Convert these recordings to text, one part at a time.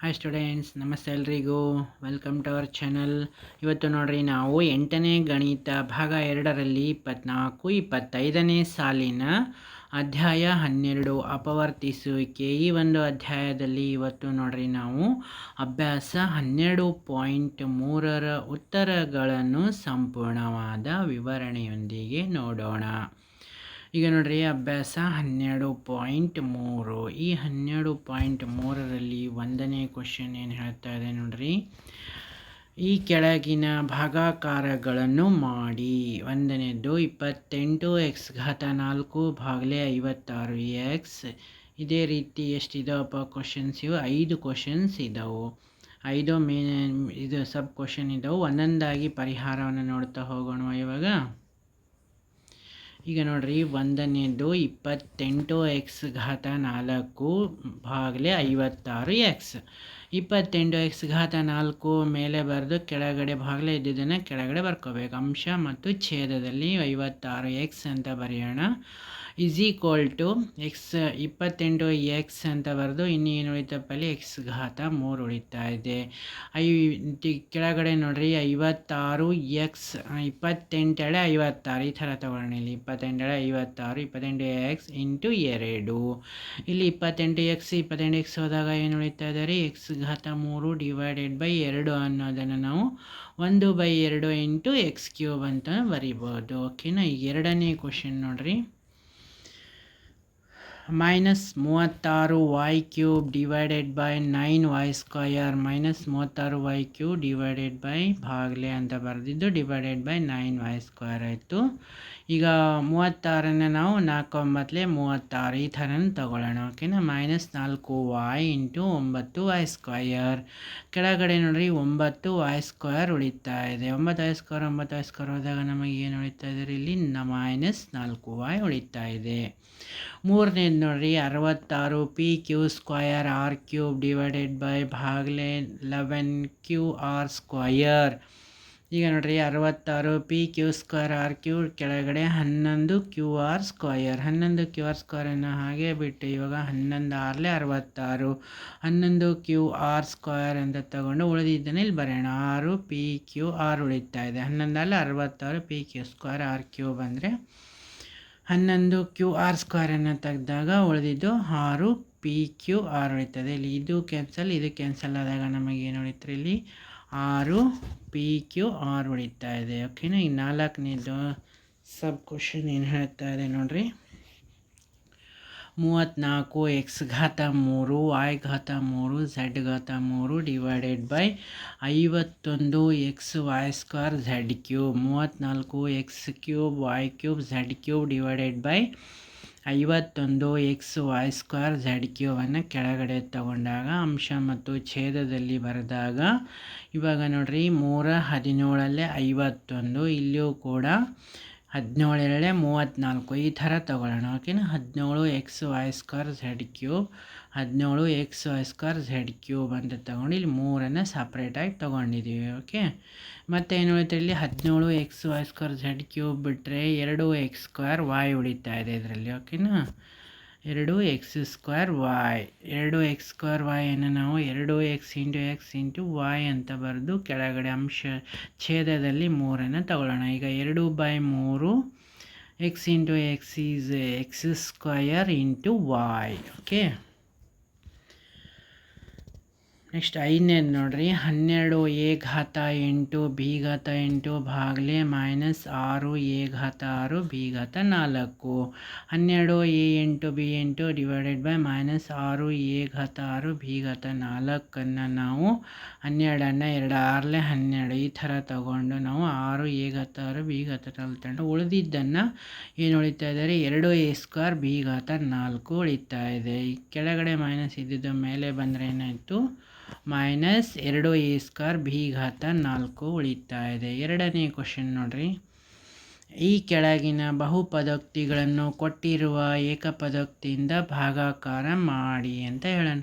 Hi students ನಮಸ್ತೆ ಎಲ್ರಿಗೂ. Welcome to our channel ಇವತ್ತು ನೋಡ್ರಿ, ನಾವು ಎಂಟನೇ ಗಣಿತ ಭಾಗ ಎರಡರಲ್ಲಿ ಇಪ್ಪತ್ನಾಲ್ಕು, ಇಪ್ಪತ್ತೈದನೇ ಸಾಲಿನ ಅಧ್ಯಾಯ ಹನ್ನೆರಡು ಅಪವರ್ತಿಸುವಿಕೆ ಈ ಒಂದು ಅಧ್ಯಾಯದಲ್ಲಿ ಇವತ್ತು ನೋಡ್ರಿ, ನಾವು ಅಭ್ಯಾಸ ಹನ್ನೆರಡು ಪಾಯಿಂಟ್ ಮೂರರ ಉತ್ತರಗಳನ್ನು ಸಂಪೂರ್ಣವಾದ ವಿವರಣೆಯೊಂದಿಗೆ ನೋಡೋಣ. ಈಗ ನೋಡ್ರಿ, ಅಭ್ಯಾಸ ಹನ್ನೆರಡು ಪಾಯಿಂಟ್ ಮೂರು. ಈ ಹನ್ನೆರಡು ಪಾಯಿಂಟ್ ಮೂರರಲ್ಲಿ ಒಂದನೇ ಕ್ವಶನ್ ಏನು ಹೇಳ್ತಾ ಇದೆ ನೋಡ್ರಿ? ಈ ಕೆಳಗಿನ ಭಾಗಾಕಾರಗಳನ್ನು ಮಾಡಿ. ಒಂದನೇದು ಇಪ್ಪತ್ತೆಂಟು ಎಕ್ಸ್ ಘಾತ ನಾಲ್ಕು ಭಾಗಲೇ ಐವತ್ತಾರು ಎಕ್ಸ್ ಇದೇ ರೀತಿ ಎಷ್ಟಿದಾವಪ್ಪ ಕ್ವಶನ್ಸ್ ಇವು? ಐದು ಕ್ವಶನ್ಸ್ ಇದಾವೆ. ಐದು ಮೇನ್ ಇದು ಸಬ್ ಕ್ವಶನ್ ಇದ್ದಾವೆ ಒಂದೊಂದಾಗಿ ಪರಿಹಾರವನ್ನು ನೋಡ್ತಾ ಹೋಗೋಣ ಇವಾಗ? ಈಗ ನೋಡ್ರಿ ಒಂದನೇದು ಇಪ್ಪತ್ತೆಂಟು ಎಕ್ಸ್ ಘಾತ ನಾಲ್ಕು ಭಾಗಲೇ ಐವತ್ತಾರು ಎಕ್ಸ್ ಇಪ್ಪತ್ತೆಂಟು ಎಕ್ಸ್ ಘಾತ ನಾಲ್ಕು ಮೇಲೆ ಬರೆದು ಕೆಳಗಡೆ ಭಾಗಲೇ ಇದ್ದಿದ್ದನ್ನು ಕೆಳಗಡೆ ಬರ್ಕೋಬೇಕು. ಅಂಶ ಮತ್ತು ಛೇದದಲ್ಲಿ ಐವತ್ತಾರು ಎಕ್ಸ್ ಅಂತ ಬರೆಯೋಣ. ಇಸ್ ಈಕ್ವಲ್ ಟು ಎಕ್ಸ್ ಇಪ್ಪತ್ತೆಂಟು ಎಕ್ಸ್ ಅಂತ ಬರೆದು ಇನ್ನು ಏನು ಉಳಿತಪ್ಪ ಅಲ್ಲಿ ಎಕ್ಸ್ ಘಾತ ಮೂರು ಉಳಿತಾ ಇದೆ. ಐ ಕೆಳಗಡೆ ನೋಡ್ರಿ, ಐವತ್ತಾರು ಎಕ್ಸ್ ಇಪ್ಪತ್ತೆಂಟೆಳೆ ಐವತ್ತಾರು. ಈ ಥರ ತಗೊಳ್ಳೋಣ ಇಲ್ಲಿ. ಇಪ್ಪತ್ತೆಂಟೆಳೆ, ಐವತ್ತಾರು, ಇಪ್ಪತ್ತೆಂಟು ಎಕ್ಸ್ ಇಂಟು ಎರಡು. ಇಲ್ಲಿ ಇಪ್ಪತ್ತೆಂಟು ಎಕ್ಸ್ ಇಪ್ಪತ್ತೆಂಟು ಎಕ್ಸ್ ಹೋದಾಗ ಏನು ಉಳಿತಾ ಇದೆ ರೀ? ಎಕ್ಸ್ ಘಾತ ಮೂರು ಡಿವೈಡೆಡ್ ಬೈ ಎರಡು ಅನ್ನೋದನ್ನು ನಾವು ಒಂದು ಬೈ ಎರಡು ಇಂಟು ಎಕ್ಸ್ ಕ್ಯೂಬ್ ಅಂತ ಬರಿಬೋದು. ಓಕೆನಾ ಎರಡನೇ ಕ್ವಶನ್ ನೋಡ್ರಿ. ಮೈನಸ್ ಮೂವತ್ತಾರು y cube divided by nine y square minus ಮೂವತ್ತಾರು ವೈ ಕ್ಯೂಬ್ ಡಿವೈಡೆಡ್ ಬೈ ಭಾಗಲೆ ಅಂತ ಬರೆದಿದ್ದು divided by nine y square ಆಯಿತು. ಈಗ ಮೂವತ್ತಾರನ್ನು ನಾವು ನಾಲ್ಕು ಒಂಬತ್ತಲೆ ಮೂವತ್ತಾರು. ಈ ಥರ ತಗೊಳ್ಳೋಣ. ಓಕೆನಾ? ಮೈನಸ್ ನಾಲ್ಕು ವೈ ಇಂಟು ಒಂಬತ್ತು ವೈ ಸ್ಕ್ವಯರ್ ಕೆಳಗಡೆ ನೋಡಿರಿ ಒಂಬತ್ತು ವಾಯ್ ಸ್ಕ್ವಯರ್ ಉಳಿತಾ ಇದೆ. ಒಂಬತ್ತು ವೈ ಸ್ಕ್ವಯರ್ ಒಂಬತ್ತು ವೈ ಸ್ಕ್ವಯರ್ ಹೋದಾಗ ನಮಗೆ ಏನು ಉಳಿತಾ ಇದೆ? ಇಲ್ಲಿ ಮೈನಸ್ ನಾಲ್ಕು ವಾಯ್ ಉಳಿತಾ ಇದೆ. ಮೂರನೇದು ನೋಡಿರಿ ಅರವತ್ತಾರು p q square r cube divided by ಭಾಗಲೆ eleven Q R square ಈಗ ನೋಡ್ರಿ ಅರವತ್ತಾರು p q square r q ಕೆಳಗಡೆ ಹನ್ನೊಂದು ಕ್ಯೂ ಆರ್ ಸ್ಕ್ವಯರ್ ಹನ್ನೊಂದು ಕ್ಯೂ ಆರ್ ಸ್ಕ್ವೇರನ್ನು ಹಾಗೆ ಬಿಟ್ಟು ಇವಾಗ ಹನ್ನೊಂದು ಆರಲೇ ಅರವತ್ತಾರು. ಹನ್ನೊಂದು ಕ್ಯೂ ಆರ್ ಸ್ಕ್ವಯರ್ ಅಂತ ತಗೊಂಡು ಉಳಿದಿದ್ದನ್ನು ಇಲ್ಲಿ ಬರೆಯೋಣ ಆರು ಪಿ ಕ್ಯೂ ಆರ್ ಉಳಿತಾ ಇದೆ. ಹನ್ನೊಂದರಲ್ಲಿ ಅರವತ್ತಾರು p q square r q ಬಂದರೆ ಹನ್ನೊಂದು ಕ್ಯೂ ಆರ್ ಸ್ಕ್ವೇರನ್ನು ತೆಗೆದಾಗ ಉಳಿದಿದ್ದು ಆರು ಪಿ ಕ್ಯೂ ಆರ್ ಉಳಿತದೆ. ಇಲ್ಲಿ ಇದು ಕ್ಯಾನ್ಸಲ್ ಇದು ಕ್ಯಾನ್ಸಲ್ ಆದಾಗ ನಮಗೆ ಏನು ಇಲ್ಲಿ? ಆರು ಪಿ ಕ್ಯೂ ಆರ್ ಉಳಿತಾ ಇದೆ ಓಕೆನಾ ಈ ನಾಲ್ಕನೇದು ಸಬ್ ಕ್ವಶನ್ ಏನು ಹೇಳ್ತಾ ಇದೆ ನೋಡಿರಿ ಮೂವತ್ತ್ನಾಲ್ಕು ಎಕ್ಸ್ ಘಾತ ಮೂರು ವೈ ಘಾತ ಮೂರು ಝೆಡ್ ಘಾತ ಮೂರು ಡಿವೈಡೆಡ್ ಬೈ ಐವತ್ತೊಂದು x y square z cube ಮೂವತ್ತ್ನಾಲ್ಕು x cube y cube z cube divided by ಐವತ್ತೊಂದು ಎಕ್ಸ್ ವೈ ಸ್ಕ್ವೇರ್ ಝಡ್ ಕ್ಯೂವನ್ನು ಕೆಳಗಡೆ ತಗೊಂಡಾಗ ಅಂಶ ಮತ್ತು ಛೇದದಲ್ಲಿ ಬರೆದಾಗ, ಇವಾಗ ನೋಡಿರಿ ಮೂರ ಹದಿನೇಳಲ್ಲೇ ಐವತ್ತೊಂದು ಇಲ್ಲಿಯೂ ಕೂಡ ಹದಿನೇಳು ಎರಡೇ ಮೂವತ್ತ್ನಾಲ್ಕು. ಈ ಥರ ತೊಗೊಳ್ಳೋಣ. ಓಕೆನಾ? ಹದಿನೇಳು x y square z cube. ಹದಿನೇಳು x y square z cube ಅಂತ ತೊಗೊಂಡು ಇಲ್ಲಿ ಮೂರನ್ನು ಸಪ್ರೇಟಾಗಿ ತೊಗೊಂಡಿದ್ದೀವಿ. ಓಕೆ? ಮತ್ತು ಏನು ಉಳಿತಾರೆ ಇಲ್ಲಿ? ಹದಿನೇಳು x y square z cube ಬಿಟ್ಟರೆ ಎರಡು ಎಕ್ಸ್ ಸ್ಕ್ವೇರ್ ವಾಯ್ ಉಳಿತಾ ಇದೆ ಇದರಲ್ಲಿ. ಓಕೆನಾ? ಎರಡು ಎಕ್ಸ್ ಸ್ಕ್ವೇರ್ ವಾಯ್ ಎರಡು ಎಕ್ಸ್ ಸ್ಕ್ವೇರ್ ವಾಯನ್ನು ನಾವು ಎರಡು x into x into y ಅಂತ ಬರೆದು ಕೆಳಗಡೆ ಅಂಶ ಛೇದದಲ್ಲಿ ಮೂರನ್ನು ತಗೊಳ್ಳೋಣ. ಈಗ ಎರಡು ಬೈ ಮೂರು x into x is x square into y okay next ಐದನೇದು ನೋಡ್ರಿ. ಹನ್ನೆರಡು ಎ ಘಾತ ಎಂಟು ಬಿ ಘಾತ ಎಂಟು ಭಾಗಲೆ ಮೈನಸ್ ಆರು ಎ ಘಾತ ಆರು ಬಿ ಘಾತ ನಾಲ್ಕು. ಹನ್ನೆರಡು ಎ ಎಂಟು ಬಿ ಎಂಟು ಡಿವೈಡೆಡ್ ಬೈ ಮೈನಸ್ ಆರು ಎ ಘಾತ ಆರು ಬಿ ಘಾತ ನಾಲ್ಕನ್ನು ನಾವು ಹನ್ನೆರಡನ್ನು ಎರಡು ಆರಲೆ ಹನ್ನೆರಡು ಈ ಥರ ತಗೊಂಡು ನಾವು ಆರು ಎ ಘಾತ ಆರು ಬಿ ಘಾತ ನಾಲ್ಕು ಉಳಿದಿದ್ದನ್ನು ಏನು ಉಳಿತಾ ಇದ್ದಾರೆ ಎರಡು ಎ ಸ್ಕ್ವೇರ್ ಬಿ ಘಾತ ನಾಲ್ಕು ಉಳಿತಾ ಇದೆ. ಈ ಕೆಳಗಡೆ ಮೈನಸ್ ಇದ್ದಿದ್ದು ಮೇಲೆ ಬಂದರೆ ಏನಾಯಿತು? ಮೈನಸ್ ಎರಡು ಎ ಸ್ಕ್ವೇರ್ ಬಿ ಘಾತ ನಾಲ್ಕು ಉಳಿತಾ ಇದೆ. ಎರಡನೇ ಕ್ವಶನ್ ನೋಡಿರಿ. ಈ ಕೆಳಗಿನ ಬಹುಪದೋಕ್ತಿಗಳನ್ನು ಕೊಟ್ಟಿರುವ ಏಕಪದೋಕ್ತಿಯಿಂದ ಭಾಗಾಕಾರ ಮಾಡಿ ಅಂತ ಹೇಳೋಣ.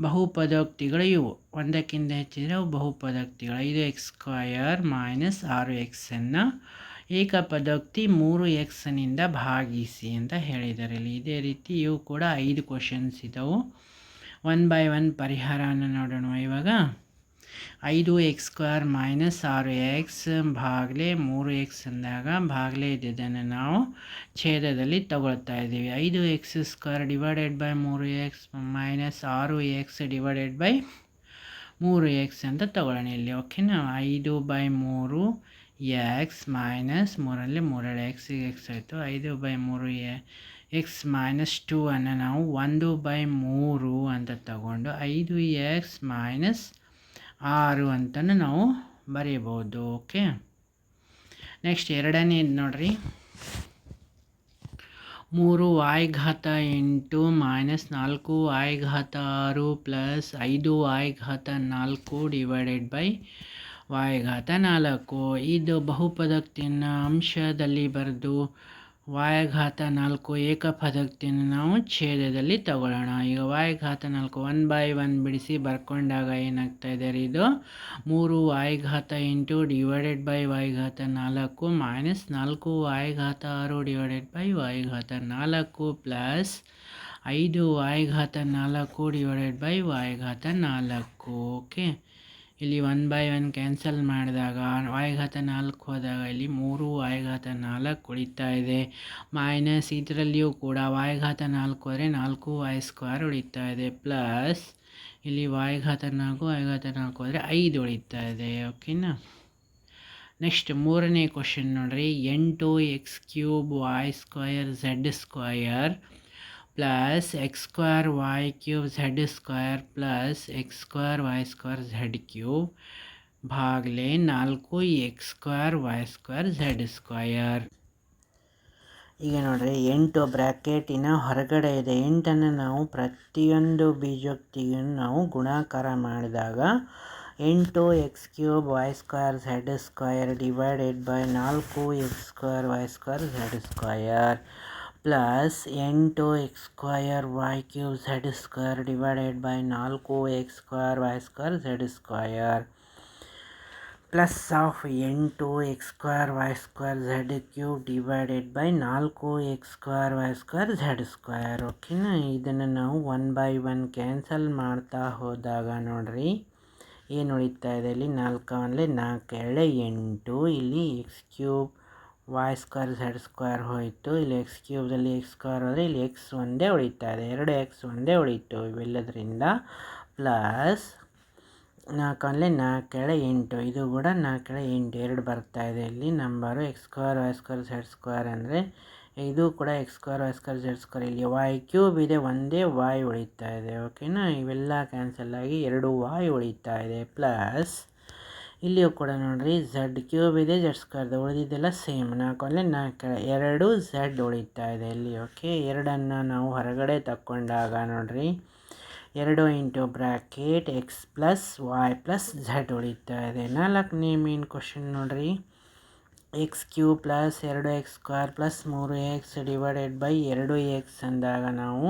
ಬಹುಪದೋಕ್ತಿಗಳು ಇವು. ಒಂದಕ್ಕಿಂತ ಹೆಚ್ಚಿದರೆ ಬಹುಪದೋಕ್ತಿಗಳು. ಐದು ಎಕ್ಸ್ ಸ್ಕ್ವಯರ್ ಮೈನಸ್ ಆರು ಎಕ್ಸನ್ನು ಏಕಪದೋಕ್ತಿ ಮೂರು ಎಕ್ಸ್ನಿಂದ ಭಾಗಿಸಿ ಅಂತ ಹೇಳಿದ್ದಾರೆ ಇಲ್ಲಿ ಇದೇ ರೀತಿ ಇವು ಕೂಡ ಐದು ಕ್ವಶನ್ಸ್ ಇದ್ದವು ಒನ್ ಬೈ ಒನ್ ಪರಿಹಾರನ ನೋಡೋಣ ಇವಾಗ. ಐದು ಎಕ್ಸ್ ಸ್ಕ್ವೇರ್ ಮೈನಸ್ ಆರು ಎಕ್ಸ್ ಭಾಗಲೆ ಮೂರು ಎಕ್ಸ್ ಅಂದಾಗ ಭಾಗಲೆ ಇದ್ದಿದ್ದನ್ನು ನಾವು ಛೇದದಲ್ಲಿ ತಗೊಳ್ತಾ ಇದ್ದೀವಿ. ಐದು ಎಕ್ಸ್ ಸ್ಕ್ವೇರ್ ಡಿವೈಡೆಡ್ ಬೈ ಮೂರು ಎಕ್ಸ್ ಮೈನಸ್ ಆರು ಎಕ್ಸ್ ಡಿವೈಡೆಡ್ ಬೈ ಮೂರು ಎಕ್ಸ್ ಅಂತ ತಗೊಳ್ಳೋಣ ಇಲ್ಲಿ. ಓಕೆನಾ? ಐದು ಬೈ ಮೂರು ಎಕ್ಸ್ ಮೈನಸ್ ಮೂರಲ್ಲಿ ಮೂರೆರಡು ಎಕ್ಸ್ ಎಕ್ಸ್ ಆಯಿತು. ಐದು ಬೈ ಮೂರು ಎ ಎಕ್ಸ್ ಮೈನಸ್ ಟೂ ಅನ್ನು ನಾವು ಒಂದು ಬೈ ಮೂರು ಅಂತ ತಗೊಂಡು ಐದು ಎಕ್ಸ್ ಮೈನಸ್ ಆರು ಅಂತಲೂ ನಾವು ಬರೆಯಬಹುದು ಓಕೆ ನೆಕ್ಸ್ಟ್ ಎರಡನೇದು ನೋಡ್ರಿ. ಮೂರು ವಾಯ್ ಘಾತ ಎಂಟು ಮೈನಸ್ ನಾಲ್ಕು ವಾಯ್ ಘಾತ ಆರು ಪ್ಲಸ್ ಐದು ವಾಯ್ ಘಾತ ನಾಲ್ಕು ಡಿವೈಡೆಡ್ ಬೈ ವಾಯ್ ಘಾತ ನಾಲ್ಕು. ಇದು ಬಹುಪದಕ್ತಿಯನ್ನು ಅಂಶದಲ್ಲಿ ಬರೆದು ವಾಯಘಾತ ನಾಲ್ಕು ಏಕಪದಕ್ತಿಯನ್ನು ನಾವು ಛೇದದಲ್ಲಿ ತಗೊಳ್ಳೋಣ. ಈಗ ವಾಯುಘಾತ ನಾಲ್ಕು ಒನ್ ಬೈ ಒನ್ ಬಿಡಿಸಿ ಬರ್ಕೊಂಡಾಗ ಏನಾಗ್ತಾ ಇದೆ ರೀ ಇದು? ಮೂರು ವಾಯುಘಾತ ಎಂಟು ಡಿವೈಡೆಡ್ ಬೈ ವಾಯುಘಾತ ನಾಲ್ಕು ಮೈನಸ್ ನಾಲ್ಕು ವಾಯುಘಾತ ಆರು ಡಿವೈಡೆಡ್ ಬೈ ವಾಯುಘಾತ ನಾಲ್ಕು ಪ್ಲಸ್ ಐದು ವಾಯುಘಾತ ನಾಲ್ಕು ಡಿವೈಡೆಡ್ ಬೈ ವಾಯುಘಾತ ನಾಲ್ಕು. ಓಕೆ. ಇಲ್ಲಿ ಒನ್ ಬೈ ಒನ್ ಕ್ಯಾನ್ಸಲ್ ಮಾಡಿದಾಗ ವಾಯುಘಾತ ನಾಲ್ಕು ಹೋದಾಗ ಇಲ್ಲಿ ಮೂರು ವಾಯುಘಾತ ನಾಲ್ಕು ಉಳಿತಾ ಇದೆ. ಮೈನಸ್ ಇದರಲ್ಲಿಯೂ ಕೂಡ ವಾಯುಘಾತ ನಾಲ್ಕು ಹೋದರೆ ನಾಲ್ಕು ವಾಯ್ ಸ್ಕ್ವೇರ್ ಉಳಿತಾ ಇದೆ. ಪ್ಲಸ್ ಇಲ್ಲಿ ವಾಯುಘಾತ ನಾಲ್ಕು ವಾಯುಘಾತ ನಾಲ್ಕು ಹೋದರೆ ಐದು ಉಳಿತಾ ಇದೆ. ಓಕೆನಾ ನೆಕ್ಸ್ಟ್ ಮೂರನೇ ಕ್ವಶನ್ ನೋಡಿರಿ. ಎಂಟು x cube y square z square plus x square y cube z square plus x square y square z cube ಭಾಗಲೆ ನಾಲ್ಕು x square y square z square ಈಗ ನೋಡ್ರಿ, ಎಂಟು ಬ್ರ್ಯಾಕೆಟಿನ ಹೊರಗಡೆ ಇದೆ. ಎಂಟನ್ನು ನಾವು ಪ್ರತಿಯೊಂದು ಬೀಜೋಕ್ತಿಯನ್ನು ನಾವು ಗುಣಾಕಾರ ಮಾಡಿದಾಗ ಎಂಟು x cube y square z square divided by ನಾಲ್ಕು x square y square z square plus ಎಂಟು x square y cube z square divided by ನಾಲ್ಕು x square y square z square plus of ಎಂಟು x square y square z cube divided by ನಾಲ್ಕು x square y square z square ಓಕೆನಾ? ಇದನ್ನು ನಾವು one by one cancel ಮಾಡ್ತಾ ಹೋದಾಗ ನೋಡ್ರಿ, ಏನು ಉಳಿತಾ ಇದೆ? ಇಲ್ಲಿ ನಾಲ್ಕು ಅಂದರೆ ನಾಲ್ಕು ಎರಡು ಎಂಟು, ಇಲ್ಲಿ x cube y square z square ಹೋಯಿತು. ಇಲ್ಲಿ ಎಕ್ಸ್ ಕ್ಯೂಬ್ದಲ್ಲಿ ಎಕ್ಸ್ ಸ್ಕ್ವೇರ್ ಹೋದರೆ ಇಲ್ಲಿ ಎಕ್ಸ್ ಒಂದೇ ಉಳಿತಾ ಇದೆ. ಎರಡು ಎಕ್ಸ್ ಒಂದೇ ಉಳಿತು ಇವೆಲ್ಲದರಿಂದ ಪ್ಲಸ್ ನಾಲ್ಕಲ್ಲಿ ನಾಲ್ಕೇಳೆ ಎಂಟು. ಇದು ಕೂಡ ನಾಲ್ಕೇಳೆ ಎಂಟು. ಎರಡು ಬರ್ತಾ ಇದೆ. ಇಲ್ಲಿ number x square y square z square ಅಂದರೆ ಇದು ಕೂಡ x square y square z square ಇಲ್ಲಿ ವಾಯ್ ಕ್ಯೂಬ್ ಇದೆ. ಒಂದೇ ವಾಯ್ ಉಳಿತಾ ಇದೆ. ಓಕೆನಾ ಇವೆಲ್ಲ ಕ್ಯಾನ್ಸಲ್ ಆಗಿ ಎರಡು ವಾಯ್ ಉಳಿತಾ ಇದೆ. ಪ್ಲಸ್ ಇಲ್ಲಿಯೂ ಕೂಡ ನೋಡಿರಿ ಝಡ್ ಕ್ಯೂಬ್ ಇದೆ ಝಡ್ ಸ್ಕ್ವೇರ್ ಉಳಿದಿದ್ದೆಲ್ಲ ಸೇಮ್ ನಾಲ್ಕು ಅಲ್ಲಿ ನಾಲ್ಕು ಎರಡು ಝಡ್ ಉಳಿತಾ ಇದೆ ಇಲ್ಲಿ ಓಕೆ ಎರಡನ್ನು ನಾವು ಹೊರಗಡೆ ತಕ್ಕೊಂಡಾಗ ನೋಡಿರಿ, ಎರಡು into bracket x plus y plus z ಉಳಿತಾ ಇದೆ. ನಾಲ್ಕನೇ ಮೇನ್ ಕ್ವಶನ್ ನೋಡಿರಿ ಎಕ್ಸ್ ಕ್ಯೂ ಪ್ಲಸ್ ಎರಡು ಎಕ್ಸ್ ಸ್ಕ್ವೇರ್ ಪ್ಲಸ್ ಮೂರು ಎಕ್ಸ್ ಡಿವೈಡೆಡ್ ಬೈ ಎರಡು ಎಕ್ಸ್ ಅಂದಾಗ ನಾವು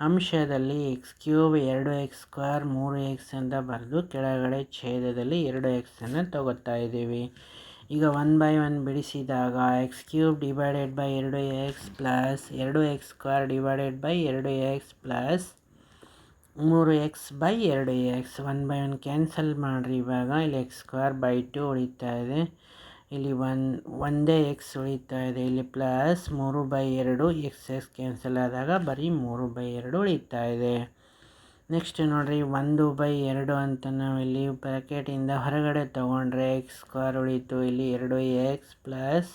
ಅಂಶದಲ್ಲಿ ಎಕ್ಸ್ ಕ್ಯೂಬ್ ಎರಡು ಎಕ್ಸ್ ಸ್ಕ್ವೇರ್ ಮೂರು ಎಕ್ಸ್ ಅಂತ ಬರೆದು ಕೆಳಗಡೆ ಛೇದದಲ್ಲಿ ಎರಡು ಎಕ್ಸನ್ನು ತಗೋತಾ ಇದ್ದೀವಿ. ಈಗ ಒನ್ ಬೈ ಒನ್ ಬಿಡಿಸಿದಾಗ ಎಕ್ಸ್ ಕ್ಯೂಬ್ ಡಿವೈಡೆಡ್ ಬೈ ಎರಡು ಎಕ್ಸ್ ಪ್ಲಸ್ ಎರಡು ಎಕ್ಸ್ ಸ್ಕ್ವೇರ್ ಡಿವೈಡೆಡ್ ಬೈ ಎರಡು ಎಕ್ಸ್ ಪ್ಲಸ್ ಮೂರು ಎಕ್ಸ್ ಬೈ ಎರಡು X one by one cancel ಮಾಡಿರಿ. ಇವಾಗ ಇಲ್ಲಿ ಎಕ್ಸ್ ಸ್ಕ್ವೇರ್ ಬೈ ಟು ಉಳಿತಾ ಇದೆ. ಇಲ್ಲಿ ಒನ್ ಒಂದೇ ಎಕ್ಸ್ ಉಳಿತಾ ಇದೆ. ಇಲ್ಲಿ ಪ್ಲಸ್ ಮೂರು ಬೈ ಎರಡು ಎಕ್ಸ್ ಎಕ್ಸ್ ಕ್ಯಾನ್ಸಲ್ ಆದಾಗ ಬರೀ ಮೂರು ಬೈ ಎರಡು ಉಳಿತಾ ಇದೆ. ನೆಕ್ಸ್ಟ್ ನೋಡಿರಿ, ಒಂದು ಬೈ ಎರಡು ಅಂತ ನಾವು ಇಲ್ಲಿ ಪ್ಯಾಕೆಟಿಂದ ಹೊರಗಡೆ ತೊಗೊಂಡ್ರೆ ಎಕ್ಸ್ ಸ್ಕ್ವೇರ್ ಉಳಿತು. ಇಲ್ಲಿ ಎರಡು ಎಕ್ಸ್ ಪ್ಲಸ್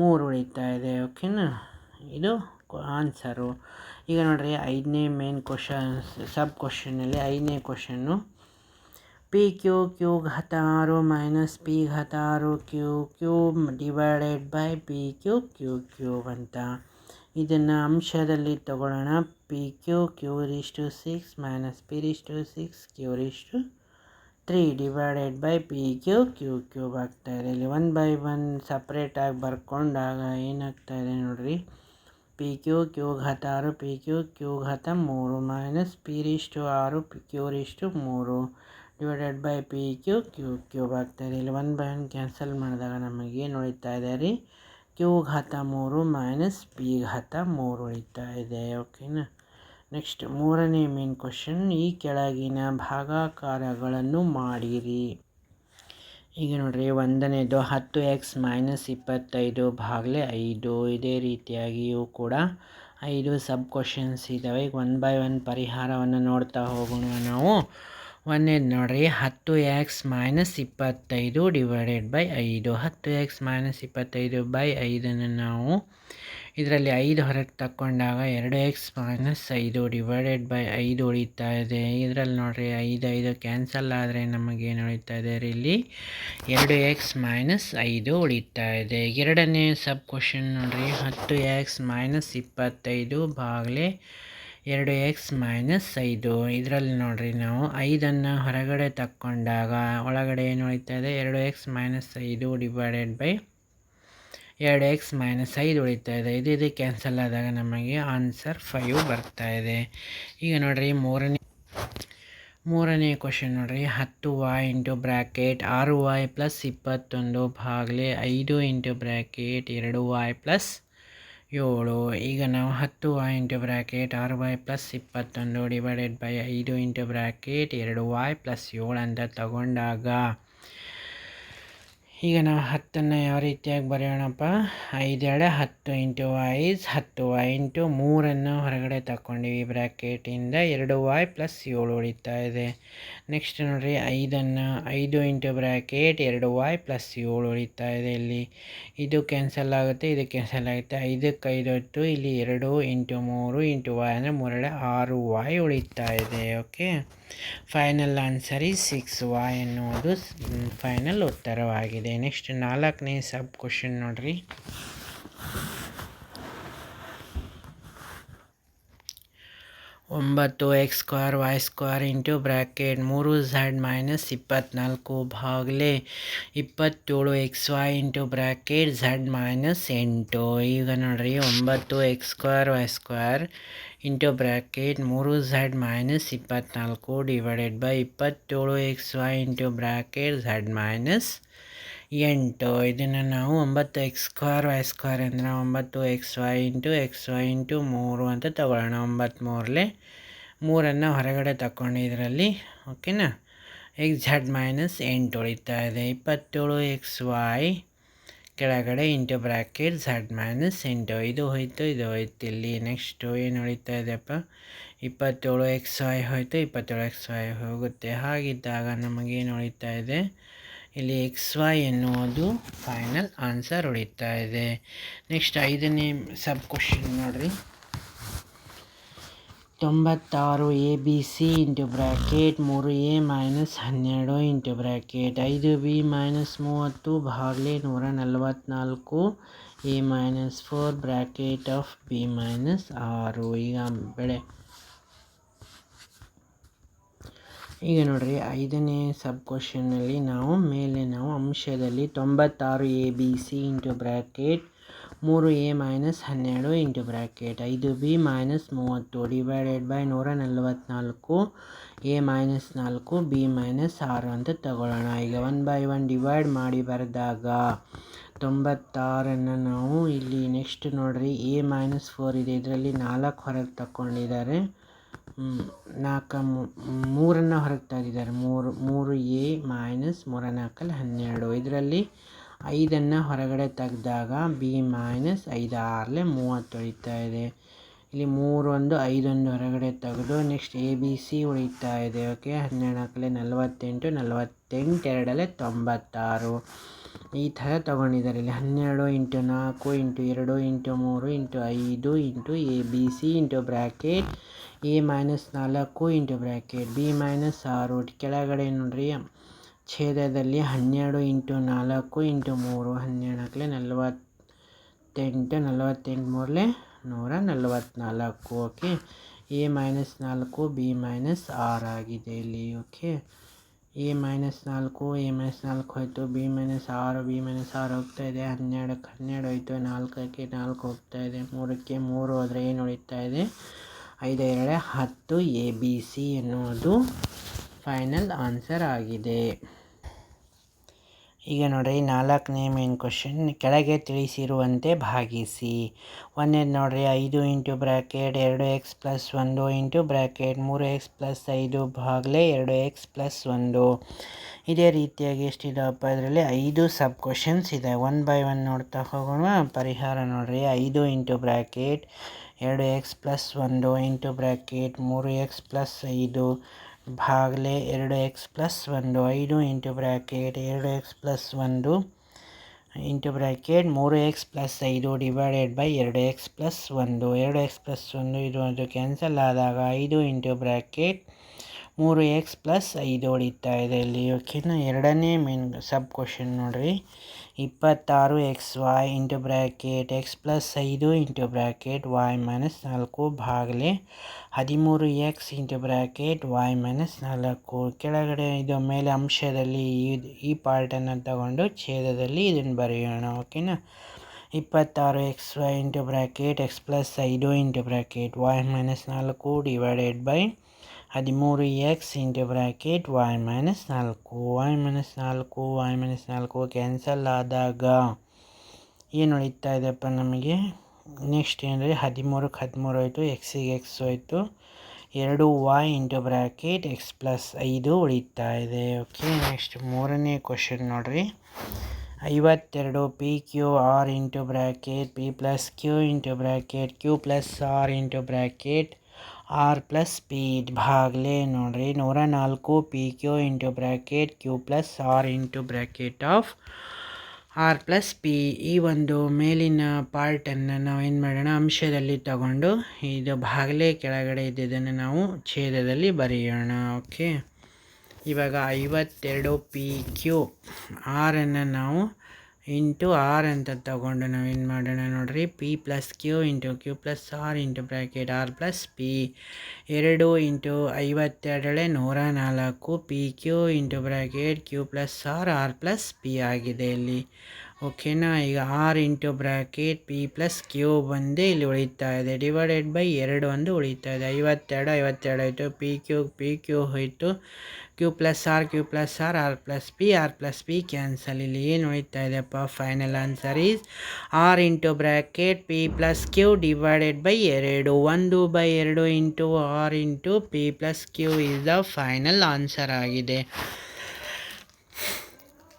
ಮೂರು ಉಳಿತಾ ಇದೆ. ಓಕೆನಾ ಇದು ಆನ್ಸರು ಈಗ ನೋಡಿರಿ, ಐದನೇ ಮೇನ್ ಕ್ವಶನ್ಸ್ ಸಬ್ ಕ್ವಶನಲ್ಲಿ ಐದನೇ ಕ್ವಶನ್ನು ಪಿ ಕ್ಯೂ ಕ್ಯೂ ಘಾತ ಆರು ಮೈನಸ್ ಪಿ ಘಾತ ಆರು q q divided by p q q q ಅಂತ ಇದನ್ನು ಅಂಶದಲ್ಲಿ ತಗೊಳ್ಳೋಣ ಪಿ ಕ್ಯೂ ಕ್ಯೂ ರಿಷ್ಟು ಸಿಕ್ಸ್ ಮೈನಸ್ ಪಿ ರಿಷ್ಟು six q ರಿಷ್ಟು three divided by p q q cube ಆಗ್ತಾಯಿದೆ ಇಲ್ಲಿ ಒನ್ ಬೈ ಒನ್ ಸಪ್ರೇಟಾಗಿ ಬರ್ಕೊಂಡಾಗ ಏನಾಗ್ತಾಯಿದೆ ನೋಡಿರಿ ಪಿ ಕ್ಯೂ ಕ್ಯೂ ಘಾತ ಆರು ಪಿ ಕ್ಯೂ ಕ್ಯೂ ಘಾತ ಮೂರು ಮೈನಸ್ ಪಿ ರಿಷ್ಟು ಆರು ಪಿ ಕ್ಯೂ ರಿಷ್ಟು ಮೂರು divided by p q q cube ಆಗ್ತಾಯಿದೆ ಇಲ್ಲಿ ಒನ್ ಬೈ ಒನ್ ಕ್ಯಾನ್ಸಲ್ ಮಾಡಿದಾಗ ನಮಗೆ ಏನು ಉಳಿತಾ ಇದೆ ರೀ? ಕ್ಯೂ ಘಾತ ಮೂರು ಮೈನಸ್ ಪಿ ಘಾತ ಮೂರು ಉಳಿತಾ ಇದೆ ಓಕೆನಾ ನೆಕ್ಸ್ಟ್ ಮೂರನೇ ಮೇನ್ ಕ್ವಶನ್ ಈ ಕೆಳಗಿನ ಭಾಗಾಕಾರಗಳನ್ನು ಮಾಡಿರಿ. ಈಗ ನೋಡಿರಿ, ಒಂದನೇದು ಹತ್ತು ಎಕ್ಸ್ ಮೈನಸ್ ಇಪ್ಪತ್ತೈದು ಭಾಗಲೆ ಐದು. ಇದೇ ರೀತಿಯಾಗಿ ಇವು ಕೂಡ ಐದು ಸಬ್ ಕ್ವಶನ್ಸ್ ಇದ್ದಾವೆ ಈಗ ಒನ್ ಬೈ ಒನ್ ಪರಿಹಾರವನ್ನು ನೋಡ್ತಾ ಹೋಗೋಣ ನಾವು. ಒಂದೇದು ನೋಡ್ರಿ, ಹತ್ತು ಎಕ್ಸ್ ಮೈನಸ್ ಇಪ್ಪತ್ತೈದು ಡಿವೈಡೆಡ್ ಬೈ ಐದು. ಹತ್ತು ಎಕ್ಸ್ ಮೈನಸ್ ಇಪ್ಪತ್ತೈದು ಬೈ ಐದನ್ನು ನಾವು ಇದರಲ್ಲಿ ಐದು ಹೊರಗೆ ತಕ್ಕೊಂಡಾಗ ಎರಡು ಎಕ್ಸ್ ಮೈನಸ್ ಐದು ಡಿವೈಡೆಡ್ ಬೈ ಐದು ಉಳಿತಾ ಇದೆ. ಇದರಲ್ಲಿ ನೋಡಿರಿ, ಐದು ಐದು ಕ್ಯಾನ್ಸಲ್ ಆದರೆ ನಮಗೇನು ಉಳಿತಾ ಇದೆ ಇಲ್ಲಿ ಎರಡು ಎಕ್ಸ್ ಮೈನಸ್ ಐದು ಉಳಿತಾ ಇದೆ. ಎರಡನೇ ಸಬ್ ಕ್ವಶನ್ ನೋಡಿರಿ, ಹತ್ತು ಎಕ್ಸ್ ಮೈನಸ್ ಇಪ್ಪತ್ತೈದು ಬಾಗಲೇ ಎರಡು ಎಕ್ಸ್ ಮೈನಸ್ ಐದು. ಇದರಲ್ಲಿ ನೋಡಿರಿ ನಾವು ಐದನ್ನು ಹೊರಗಡೆ ತಕ್ಕೊಂಡಾಗ ಒಳಗಡೆ ಏನು ಉಳಿತಾ ಇದೆ ಎರಡು ಎಕ್ಸ್ ಮೈನಸ್ ಐದು ಡಿವೈಡೆಡ್ ಬೈ ಎರಡು ಎಕ್ಸ್ ಮೈನಸ್ ಐದು ಉಳಿತಾ ಇದೆ ಇದು ಇದು ಕ್ಯಾನ್ಸಲ್ ಆದಾಗ ನಮಗೆ ಆನ್ಸರ್ ಫೈವ್ ಬರ್ತಾ ಇದೆ ಈಗ ನೋಡಿರಿ ಮೂರನೇ ಮೂರನೇ ಕ್ವಶನ್ ನೋಡಿರಿ. ಹತ್ತು ವಾಯ್ ಇಂಟು ಬ್ರ್ಯಾಕೆಟ್ ಆರು ವಾಯ್ ಪ್ಲಸ್ ಇಪ್ಪತ್ತೊಂದು ಭಾಗಲೇ ಐದು ಇಂಟು ಬ್ರ್ಯಾಕೆಟ್ ಎರಡು ವಾಯ್ ಪ್ಲಸ್ ಏಳು. ಈಗ ನಾವು ಹತ್ತು ವಾಯ್ ಇಂಟು ಬ್ರ್ಯಾಕೆಟ್ ಆರು ವಾಯ್ ಪ್ಲಸ್ ಇಪ್ಪತ್ತೊಂದು ಡಿವೈಡೆಡ್ ಬೈ ಐದು ಇಂಟು ಬ್ರ್ಯಾಕೆಟ್ ಎರಡು ವಾಯ್ ಪ್ಲಸ್ ಏಳು ಅಂತ ತಗೊಂಡಾಗ ಈಗ ನಾವು ಹತ್ತನ್ನು ಯಾವ ರೀತಿಯಾಗಿ ಬರೆಯೋಣಪ್ಪ? ಐದೆರಡು ಹತ್ತು ಇಂಟು ಐಸ್ ಹತ್ತು ವೈ ಇಂಟು ಮೂರನ್ನು ಹೊರಗಡೆ ತಗೊಂಡಿವಿ ಬ್ರ್ಯಾಕೆಟಿಂದ ಎರಡು ವಾಯ್ ಪ್ಲಸ್ ಏಳು ಉಳಿತಾ ಇದೆ. ನೆಕ್ಸ್ಟ್ ನೋಡಿರಿ, ಐದನ್ನು, ಐದು ಇಂಟು ಬ್ರ್ಯಾಕೆಟ್ ಎರಡು ವಾಯ್ ಪ್ಲಸ್ ಏಳು ಉಳಿತಾ ಇದೆ ಇಲ್ಲಿ. ಇದು ಕ್ಯಾನ್ಸಲ್ ಆಗುತ್ತೆ, ಇದು ಕ್ಯಾನ್ಸಲ್ ಆಗುತ್ತೆ. ಐದಕ್ಕೆ ಐದು ಹೊತ್ತು, ಇಲ್ಲಿ ಎರಡು ಇಂಟು ಮೂರು ಇಂಟು ವಾಯ್ ಅಂದರೆ ಮೂರೆಡೆ ಆರು ವಾಯ್ ಉಳಿತಾ ಇದೆ ಓಕೆ ಫೈನಲ್ ಆನ್ಸರ್ ಈ ಸಿಕ್ಸ್ ವಾಯ್ ಎನ್ನುವುದು ಫೈನಲ್ ಉತ್ತರವಾಗಿದೆ. ನೆಕ್ಸ್ಟ್ ನಾಲ್ಕನೇ ಸಬ್ ಕ್ವಶನ್ ನೋಡ್ರಿ. ಒಂಬತ್ತು x square y square into bracket ಮೂರು ಝಡ್ ಮೈನಸ್ ಇಪ್ಪತ್ತ್ನಾಲ್ಕು ಭಾಗಲೇ ಇಪ್ಪತ್ತೇಳು x y into bracket z minus ಎಂಟು. ಈಗ ನೋಡಿರಿ, ಒಂಬತ್ತು x square y square into bracket ಮೂರು ಝಡ್ ಮೈನಸ್ ಇಪ್ಪತ್ತ್ನಾಲ್ಕು ಡಿವೈಡೆಡ್ ಬೈ ಇಪ್ಪತ್ತೇಳು x y into bracket z minus ಎಂಟು. ಇದನ್ನು ನಾವು ಒಂಬತ್ತು ಎಕ್ಸ್ ಸ್ಕ್ವೇರ್ ವೈ ಸ್ಕ್ವೇರ್ ಅಂದರೆ ಒಂಬತ್ತು x y into x y into ಮೂರು ಅಂತ ತಗೊಳ್ಳೋಣ. ಒಂಬತ್ತು ಮೂರಲೆ ಮೂರನ್ನು ಹೊರಗಡೆ ತಗೊಂಡು ಇದರಲ್ಲಿ ಓಕೆನಾ ಎಕ್ಸ್ ಝಡ್ ಮೈನಸ್ ಎಂಟು ಉಳಿತಾ ಇದೆ. ಇಪ್ಪತ್ತೇಳು ಎಕ್ಸ್ ವೈ ಕೆಳಗಡೆ ಇಂಟು ಬ್ರ್ಯಾಕೆಟ್ ಝಡ್ ಮೈನಸ್ ಎಂಟು ಇದು ಹೋಯಿತು, ಇದು ಹೋಯ್ತು. ಇಲ್ಲಿ ನೆಕ್ಸ್ಟು ಏನು ಉಳಿತಾ ಇದೆಯಪ್ಪ ಇಪ್ಪತ್ತೇಳು ಎಕ್ಸ್ ವೈ ಹೋಯಿತು, ಇಪ್ಪತ್ತೇಳು ಎಕ್ಸ್ ವೈ ಹೋಗುತ್ತೆ. ಹಾಗಿದ್ದಾಗ ನಮಗೇನು ಉಳಿತಾ ಇದೆ? ಇಲ್ಲಿ ಎಕ್ಸ್ ವೈ ಎನ್ನುವುದು ಫೈನಲ್ ಆನ್ಸರ್ ಉಳಿತಾ ಇದೆ. ನೆಕ್ಸ್ಟ್ ಐದನೇ ಸಬ್ ಕ್ವಶನ್ ನೋಡಿರಿ. ತೊಂಬತ್ತಾರು a b c into bracket ಮೂರು ಎ ಮೈನಸ್ ಹನ್ನೆರಡು ಇಂಟು ಬ್ರ್ಯಾಕೆಟ್ ಐದು ಬಿ ಮೈನಸ್ ಮೂವತ್ತು ಭಾಗಲೆ ನೂರ ನಲವತ್ತ್ನಾಲ್ಕು a minus four bracket of b minus ಆರು. ಈಗ ಬೆಳೆ. ಈಗ ನೋಡಿರಿ, ಐದನೇ ಸಬ್ ಕ್ವಶನ್ನಲ್ಲಿ ನಾವು, ಮೇಲೆ ನಾವು ಅಂಶದಲ್ಲಿ ತೊಂಬತ್ತಾರು a b c into bracket ಮೂರು ಎ ಮೈನಸ್ ಹನ್ನೆರಡು ಇಂಟು ಬ್ರ್ಯಾಕೆಟ್ ಐದು ಬಿ ಮೈನಸ್ ಮೂವತ್ತು ಡಿವೈಡೆಡ್ ಬೈ ನೂರ ನಲವತ್ತ್ನಾಲ್ಕು ಎ ಮೈನಸ್ ನಾಲ್ಕು, ಬಿ ಮೈನಸ್ ಆರು ಅಂತ ತಗೊಳ್ಳೋಣ. ಈಗ ಒನ್ ಬೈ ಒನ್ ಡಿವೈಡ್ ಮಾಡಿ ಬರೆದಾಗ ತೊಂಬತ್ತಾರನ್ನು ನಾವು ಇಲ್ಲಿ ನೆಕ್ಸ್ಟ್ ನೋಡಿರಿ. ಎ ಮೈನಸ್ ಫೋರ್ ಇದೆ. ಇದರಲ್ಲಿ ನಾಲ್ಕು ಹೊರಗೆ ತಗೊಂಡಿದ್ದಾರೆ ನಾಲ್ಕು ಮೂರನ್ನು ಹೊರಗೆ ತೆಗೆದಿದ್ದಾರೆ. ಮೂರು ಮೂರು ಎ ಮೈನಸ್ ಮೂರ ನಾಲ್ಕಲ್ಲಿ ಹನ್ನೆರಡು. ಇದರಲ್ಲಿ ಐದನ್ನು ಹೊರಗಡೆ ತೆಗೆದಾಗ ಬಿ ಮೈನಸ್ ಐದಾರಲೆ ಮೂವತ್ತು ಉಳಿತಾ ಇದೆ. ಇಲ್ಲಿ ಮೂರೊಂದು, ಐದೊಂದು ಹೊರಗಡೆ ತೆಗೆದು ನೆಕ್ಸ್ಟ್ ಎ ಬಿ ಸಿ ಉಳಿತಾ ಇದೆ. ಓಕೆ ಹನ್ನೆರಡು ನಾಲ್ಕಲೆ ನಲವತ್ತೆಂಟು ನಲವತ್ತೆಂಟು ಎರಡಲೆ ತೊಂಬತ್ತಾರು. ಈ ಥರ ತೊಗೊಂಡಿದ್ದಾರೆ. ಇಲ್ಲಿ ಹನ್ನೆರಡು ಇಂಟು ನಾಲ್ಕು ಇಂಟು ಎರಡು ಇಂಟು ಮೂರು ಇಂಟು ಐದು into a b c into bracket a minus ನಾಲ್ಕು ಇಂಟು ಬ್ರ್ಯಾಕೆಟ್ ಬಿ ಮೈನಸ್ ಆರು. ಕೆಳಗಡೆ ನೋಡ್ರಿ. ಛೇದದಲ್ಲಿ ಹನ್ನೆರಡು ಇಂಟು ನಾಲ್ಕು ಇಂಟು ಮೂರು ಹನ್ನೆರಡು ನಾಲ್ಕಲೆ ನಲವತ್ತೆಂಟು ನಲವತ್ತೆಂಟು ಮೂರಲೆ ನೂರ ನಲವತ್ತ್ನಾಲ್ಕು ಓಕೆ. ಎ ಮೈನಸ್ ನಾಲ್ಕು, ಬಿ ಮೈನಸ್ ಆರ್ ಆಗಿದೆ ಇಲ್ಲಿ. ಓಕೆ. ಎ ಮೈನಸ್ ನಾಲ್ಕು, ಎ ಮೈನಸ್ ನಾಲ್ಕು ಹೋಯಿತು ಬಿ ಮೈನಸ್ ಆರು, ಬಿ ಮೈನಸ್ ಆರು ಹೋಗ್ತಾ ಇದೆ. ಹನ್ನೆರಡಕ್ಕೆ ಹನ್ನೆರಡು ಹೋಯಿತು. ನಾಲ್ಕಕ್ಕೆ ನಾಲ್ಕು ಹೋಗ್ತಾ ಇದೆ. ಮೂರಕ್ಕೆ ಮೂರು ಹೋದರೆ ಏನು ಉಳಿತಾ ಇದೆ? ಐದು, ಎರಡು, ಹತ್ತು ಎ ಬಿ ಸಿ ಎನ್ನುವುದು ಫೈನಲ್ ಆನ್ಸರ್ ಆಗಿದೆ. ಈಗ ನೋಡಿರಿ ನಾಲ್ಕನೇ ಮೇನ್ ಕ್ವಶನ್ ಕೆಳಗೆ ತಿಳಿಸಿರುವಂತೆ ಭಾಗಿಸಿ. ಒಂದೇದು ನೋಡಿರಿ, ಐದು ಇಂಟು ಬ್ರ್ಯಾಕೆಟ್ ಎರಡು ಎಕ್ಸ್ ಪ್ಲಸ್ ಒಂದು ಇಂಟು ಬ್ರ್ಯಾಕೆಟ್ ಮೂರು ಎಕ್ಸ್ ಪ್ಲಸ್ ಐದು ಭಾಗಲೇ ಎರಡು ಎಕ್ಸ್ ಪ್ಲಸ್ ಒಂದು. ಇದೇ ರೀತಿಯಾಗಿ ಎಷ್ಟಿದಪ್ಪ ಇದರಲ್ಲಿ? ಐದು ಸಬ್ ಕ್ವಶನ್ಸ್ ಇದೆ. ಒನ್ ಬೈ ಒನ್ ನೋಡ್ತಾ ಹೋಗೋಣ. ಪರಿಹಾರ ನೋಡಿರಿ, ಐದು ಇಂಟು ಬ್ರ್ಯಾಕೆಟ್ ಎರಡು ಎಕ್ಸ್ ಪ್ಲಸ್ ಒಂದು ಇಂಟು ಬ್ರ್ಯಾಕೆಟ್ ಮೂರು ಎಕ್ಸ್ ಪ್ಲಸ್ ಐದು. ಭಾಗಲೆ ಎರಡು ಎಕ್ಸ್ ಪ್ಲಸ್ ಒಂದು ಐದು ಇಂಟು ಬ್ರ್ಯಾಕೆಟ್ ಎರಡು ಎಕ್ಸ್ ಪ್ಲಸ್ ಒಂದು ಇಂಟು ಬ್ರ್ಯಾಕೆಟ್ ಮೂರು ಎಕ್ಸ್ ಪ್ಲಸ್ ಐದು ಡಿವೈಡೆಡ್ ಬೈ ಎರಡು ಎಕ್ಸ್ ಪ್ಲಸ್ ಒಂದು. ಎರಡು ಎಕ್ಸ್ ಪ್ಲಸ್ ಒಂದು ಇದು ಒಂದು ಕ್ಯಾನ್ಸಲ್ ಆದಾಗ ಐದು ಇಂಟು ಬ್ರ್ಯಾಕೆಟ್ ಮೂರು ಎಕ್ಸ್ ಪ್ಲಸ್ ಐದು ಹೊಡಿತಾ ಇದೆ ಇಲ್ಲಿ. ಓಕೆನಾ ಎರಡನೇ ಮೇನ್ ಸಬ್ ಕ್ವಶನ್ ನೋಡಿರಿ. ಇಪ್ಪತ್ತಾರು x y into bracket x plus ಐದು ಇಂಟು ಬ್ರ್ಯಾಕೆಟ್ ವಾಯ್ ಮೈನಸ್ ನಾಲ್ಕು ಭಾಗಲೆ ಹದಿಮೂರು x into bracket y minus ನಾಲ್ಕು. ಕೆಳಗಡೆ ಇದು ಮೇಲೆ ಅಂಶದಲ್ಲಿ ಈ ಪಾರ್ಟನ್ನು ತಗೊಂಡು ಛೇದದಲ್ಲಿ ಇದನ್ನು ಬರೆಯೋಣ ಓಕೆನಾ ಇಪ್ಪತ್ತಾರು x y into bracket x plus ಐದು ಇಂಟು ಬ್ರ್ಯಾಕೆಟ್ ವಾಯ್ ಮೈನಸ್ ನಾಲ್ಕು ಡಿವೈಡೆಡ್ ಬೈ ಹದಿಮೂರು x into bracket y minus ನಾಲ್ಕು ವೈ ಮೈನಸ್ ನಾಲ್ಕು ವೈ ಮೈನಸ್ ನಾಲ್ಕು ಕ್ಯಾನ್ಸಲ್ ಆದಾಗ ಏನು ಉಳಿತಾ ಇದೆಪ್ಪ ನಮಗೆ? ನೆಕ್ಸ್ಟ್ ಏನಂದರೆ ಹದಿಮೂರಕ್ಕೆ ಹದಿಮೂರು ಆಯಿತು ಎಕ್ಸಿಗೆ ಎಕ್ಸ್ ಹೋಯಿತು. ಎರಡು y into bracket x plus ಐದು ಉಳಿತಾ ಇದೆ. ಓಕೆ ನೆಕ್ಸ್ಟ್ ಮೂರನೇ ಕ್ವಶನ್ ನೋಡಿರಿ. ಐವತ್ತೆರಡು p q r into bracket p plus q into bracket q plus r into bracket r plus p ಭಾಗಲೇ ನೋಡಿರಿ. ನೂರ ನಾಲ್ಕು p q into bracket q plus r into bracket of r plus p ಈ ಒಂದು ಮೇಲಿನ ಪಾರ್ಟನ್ನು ನಾವು ಏನು ಮಾಡೋಣ? ಅಂಶದಲ್ಲಿ ತಗೊಂಡು ಇದು ಭಾಗಲೇ ಕೆಳಗಡೆ ಇದ್ದಿದ್ದನ್ನು ನಾವು ಛೇದದಲ್ಲಿ ಬರೆಯೋಣ. ಓಕೆ ಇವಾಗ ಐವತ್ತೆರಡು ಪಿ ಕ್ಯೂ ಆರನ್ನು ನಾವು ಇಂಟು ಆರ್ ಅಂತ ತಗೊಂಡು ನಾವೇನು ಮಾಡೋಣ ನೋಡಿರಿ, p plus q into q plus r into bracket r plus p. ಎರಡು ಇಂಟು ಐವತ್ತೆರಡಳೆ ನೂರ ನಾಲ್ಕು, p q into bracket q plus r r plus p ಆಗಿದೆ ಇಲ್ಲಿ. ಓಕೆನಾ? ಈಗ r into bracket p plus q ಬಂದು ಇಲ್ಲಿ ಉಳಿತಾ ಇದೆ. ಡಿವೈಡೆಡ್ ಬೈ ಎರಡು ಒಂದು ಉಳಿತಾ ಇದೆ. ಐವತ್ತೆರಡು ಐವತ್ತೆರಡು ಆಯಿತು. ಪಿ ಕ್ಯೂ ಪಿ ಕ್ಯೂ ಹೋಯಿತು. Q plus r q plus r r plus p r plus p cancel ಇಲ್ಲಿ ಏನು ಉಳಿತಾ ಇದೆಯಪ್ಪ final answer is r into bracket p plus q divided by ಎರಡು. ಒಂದು ಬೈ ಎರಡು into r into p plus q is the final answer ಆಗಿದೆ.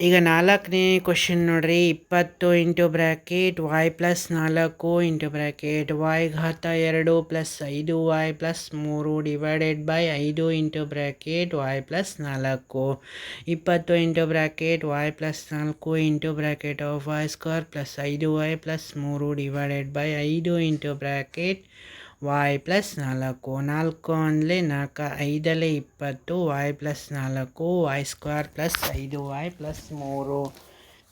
ಈಗ ನಾಲ್ಕನೇ ಕ್ವಶನ್ ನೋಡ್ರಿ. ಇಪ್ಪತ್ತು ಇಂಟು ಬ್ರ್ಯಾಕೆಟ್ ವಾಯ್ ಪ್ಲಸ್ ನಾಲ್ಕು ಇಂಟು ಬ್ರ್ಯಾಕೆಟ್ ವಾಯ್ ಘಾತ ಎರಡು ಪ್ಲಸ್ ಐದು ವಾಯ್ ಪ್ಲಸ್ ಮೂರು ಡಿವೈಡೆಡ್ ಬೈ ಐದು ಇಂಟು ಬ್ರ್ಯಾಕೆಟ್ ವಾಯ್ ಪ್ಲಸ್ ನಾಲ್ಕು. ಇಪ್ಪತ್ತು ಇಂಟು ಬ್ರ್ಯಾಕೆಟ್ ವಾಯ್ ಪ್ಲಸ್ ನಾಲ್ಕು into bracket of y square plus ಐದು ವಾಯ್ ಪ್ಲಸ್ ಮೂರು ಡಿವೈಡೆಡ್ ಬೈ ಐದು ಇಂಟು ಬ್ರ್ಯಾಕೆಟ್ ವಾಯ್ ಪ್ಲಸ್ ನಾಲ್ಕು ನಾಲ್ಕು ಅಂದರೆ ನಾಲ್ಕು ಐದಲ್ಲೇ ಇಪ್ಪತ್ತು ವಾಯ್ ಪ್ಲಸ್ ನಾಲ್ಕು ವಾಯ್ ಸ್ಕ್ವೇರ್ ಪ್ಲಸ್ ಐದು ವಾಯ್ ಪ್ಲಸ್ ಮೂರು.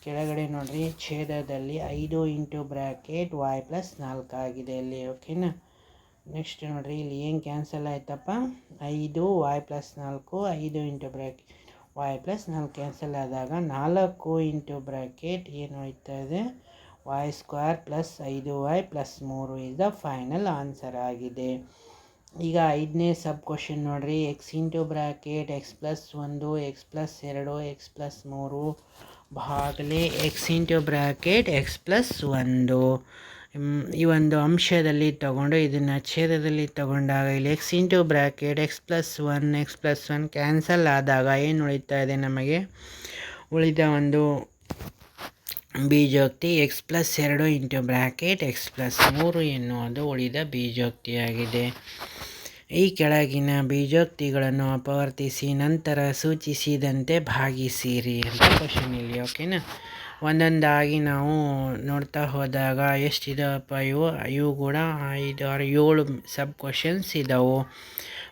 ಕೆಳಗಡೆ ನೋಡಿರಿ, ಛೇದದಲ್ಲಿ ಐದು ಇಂಟು ಬ್ರ್ಯಾಕೆಟ್ ವಾಯ್ ಪ್ಲಸ್ ನಾಲ್ಕು ಆಗಿದೆ ಇಲ್ಲಿ, ಓಕೆನಾ? ನೆಕ್ಸ್ಟ್ ನೋಡಿರಿ, ಇಲ್ಲಿ ಏನು ಕ್ಯಾನ್ಸಲ್ ಆಯ್ತಪ್ಪ? ಐದು ವಾಯ್ ಪ್ಲಸ್ ನಾಲ್ಕು, ಐದು ಇಂಟು ಬ್ರ್ಯಾಕೆಟ್ ವಾಯ್ ಪ್ಲಸ್ ನಾಲ್ಕು ಕ್ಯಾನ್ಸಲ್ ಆದಾಗ ನಾಲ್ಕು ಇಂಟು ಬ್ರ್ಯಾಕೆಟ್ ಏನು ಹೋಯ್ತಾ ಇದೆ? ವೈ ಸ್ಕ್ವೇರ್ ಪ್ಲಸ್ ಐದು ವೈ ಪ್ಲಸ್ ಮೂರು ಇಸ್ ದ ಫೈನಲ್ ಆನ್ಸರ್ ಆಗಿದೆ. ಈಗ ಐದನೇ ಸಬ್ ಕ್ವಶನ್ ನೋಡಿರಿ. X into bracket x plus ಒಂದು ಎಕ್ಸ್ ಪ್ಲಸ್ ಎರಡು ಎಕ್ಸ್ ಪ್ಲಸ್ ಮೂರು ಭಾಗಲೇ x into bracket x plus ಒಂದು. ಈ ಒಂದು ಅಂಶದಲ್ಲಿ ತಗೊಂಡು ಇದನ್ನು ಛೇದದಲ್ಲಿ ತಗೊಂಡಾಗ ಇಲ್ಲಿ x into bracket x plus one x plus one cancel ಆದಾಗ ಏನು ಉಳಿತಾ ಇದೆ ನಮಗೆ? ಉಳಿದ ಒಂದು ಬೀಜೋಕ್ತಿ ಎಕ್ಸ್ ಪ್ಲಸ್ ಎರಡು ಇಂಟು ಬ್ರ್ಯಾಕೆಟ್ ಎಕ್ಸ್ ಪ್ಲಸ್ ಮೂರು ಎನ್ನುವುದು ಉಳಿದ ಬೀಜೋಕ್ತಿಯಾಗಿದೆ. ಈ ಕೆಳಗಿನ ಬೀಜೋಕ್ತಿಗಳನ್ನು ಅಪವರ್ತಿಸಿ, ನಂತರ ಸೂಚಿಸಿದಂತೆ ಭಾಗಿಸಿರಿ ಅಂತ ಕ್ವಶನ್ ಇಲ್ಲಿ ಓಕೆನಾ ಒಂದೊಂದಾಗಿ ನಾವು ನೋಡ್ತಾ ಹೋದಾಗ ಎಷ್ಟಿದಪ್ಪ ಇವು? ಇವು ಕೂಡ ಐದು ಆರು ಏಳು ಸಬ್ ಕ್ವಶನ್ಸ್ ಇದಾವೆ.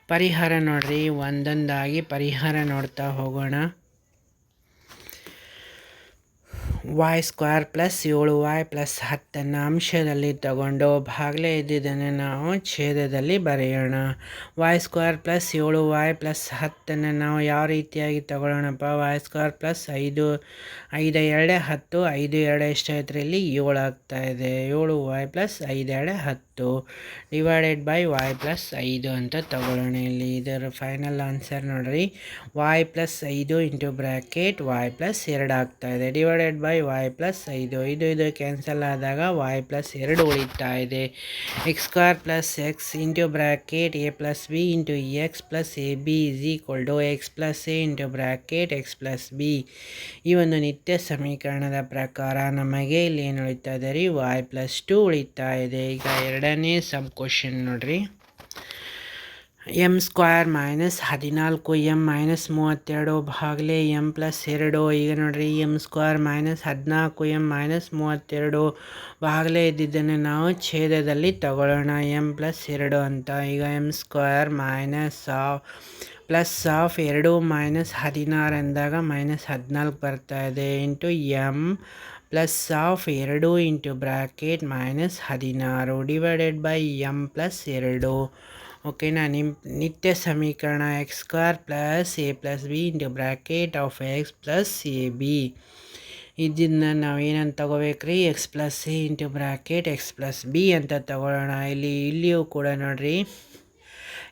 ಪರಿಹಾರ ನೋಡಿರಿ, ಒಂದೊಂದಾಗಿ ಪರಿಹಾರ ನೋಡ್ತಾ ಹೋಗೋಣ. ವಾಯ್ ಸ್ಕ್ವೇರ್ ಪ್ಲಸ್ ಏಳು ವಾಯ್ ಪ್ಲಸ್ ಹತ್ತನ್ನು ಅಂಶದಲ್ಲಿ ತಗೊಂಡು ಭಾಗಲೇ ಇದ್ದಿದ್ದನ್ನು ನಾವು ಛೇದದಲ್ಲಿ ಬರೆಯೋಣ. ವಾಯ್ ಸ್ಕ್ವೇರ್ ಪ್ಲಸ್ ಏಳು ವಾಯ್ ಪ್ಲಸ್ ಹತ್ತನ್ನು ನಾವು ಯಾವ ರೀತಿಯಾಗಿ ತಗೊಳ್ಳೋಣಪ್ಪ? ವಾಯ್ ಸ್ಕ್ವೇರ್ ಪ್ಲಸ್ ಐದು ಐದು, ಎರಡೇ, ಹತ್ತು, ಐದು, ಎರಡು ಎಷ್ಟಾಯ್ತು ಇಲ್ಲಿ ಏಳು ಆಗ್ತಾಯಿದೆ ಏಳು ವಾಯ್ ಪ್ಲಸ್ ಐದು, ಎರಡೇ, ಹತ್ತು. ಹತ್ತು ಡಿವೈಡೆಡ್ ಬೈ ವಾಯ್ ಪ್ಲಸ್ ಐದು ಅಂತ ತಗೊಳ್ಳೋಣ ಇಲ್ಲಿ. ಇದರ ಫೈನಲ್ ಆನ್ಸರ್ ನೋಡ್ರಿ. ವಾಯ್ ಪ್ಲಸ್ ಐದು ಇಂಟು ಬ್ರ್ಯಾಕೆಟ್ ವಾಯ್ ಪ್ಲಸ್ ಎರಡು ಆಗ್ತಾ ಇದೆ. ಡಿವೈಡೆಡ್ ಬೈ ವಾಯ್ ಪ್ಲಸ್ ಐದು. ಇದು ಇದು ಕ್ಯಾನ್ಸಲ್ ಆದಾಗ ವಾಯ್ ಪ್ಲಸ್ ಎರಡು ಉಳಿತಾ ಇದೆ. X square plus x into bracket a plus b into x plus a b is equal to x plus a into bracket x plus b ಈ ಒಂದು ನಿತ್ಯ ಸಮೀಕರಣದ ಪ್ರಕಾರ ನಮಗೆ ಇಲ್ಲಿ ಏನು ಉಳಿತಾ ಇದೆ ರೀ? ವಾಯ್ ಪ್ಲಸ್ ಟು ಉಳಿತಾ ಇದೆ. ಈಗ ಎರಡನೇ ಸಬ್ ಕ್ವಶನ್ ನೋಡ್ರಿ. ಎಂ ಸ್ಕ್ವಯರ್ ಮೈನಸ್ ಹದಿನಾಲ್ಕು ಎಂ ಮೈನಸ್ ಮೂವತ್ತೆರಡು ಭಾಗಲೇ ಎಂ ಪ್ಲಸ್ ಎರಡು. ಈಗ ನೋಡ್ರಿ ಎಂ ಸ್ಕ್ವಯರ್ ಮೈನಸ್ ಹದಿನಾಲ್ಕು ಎಂ ಮೈನಸ್ ಮೂವತ್ತೆರಡು ಭಾಗಲೇ ಇದ್ದಿದ್ದನ್ನು ನಾವು ಛೇದದಲ್ಲಿ ತಗೊಳ್ಳೋಣ. ಎಂ ಪ್ಲಸ್ ಎರಡು ಅಂತ. ಈಗ M square minus plus of ಎರಡು ಮೈನಸ್ ಹದಿನಾರು ಅಂದಾಗ ಮೈನಸ್ ಹದಿನಾಲ್ಕು ಬರ್ತಾ ಇದೆ. ಇಂಟು ಎಂ ಪ್ಲಸ್ ಆಫ್ ಎರಡು ಇಂಟು ಬ್ರ್ಯಾಕೆಟ್ ಮೈನಸ್ ಹದಿನಾರು ಡಿವೈಡೆಡ್ ಬೈ ಎಂ ಪ್ಲಸ್ ಎರಡು. ಓಕೆನಾ ನಿಮ್ಮ ನಿತ್ಯ ಸಮೀಕರಣ X square plus A plus B into bracket of X plus A B ಇದನ್ನು ನಾವು ಏನಂತ ತಗೋಬೇಕ್ರಿ? X plus A into bracket X plus B ಅಂತ ತಗೊಳ್ಳೋಣ ಇಲ್ಲಿ, ಇಲ್ಲಿಯೂ ಕೂಡ ನೋಡಿರಿ.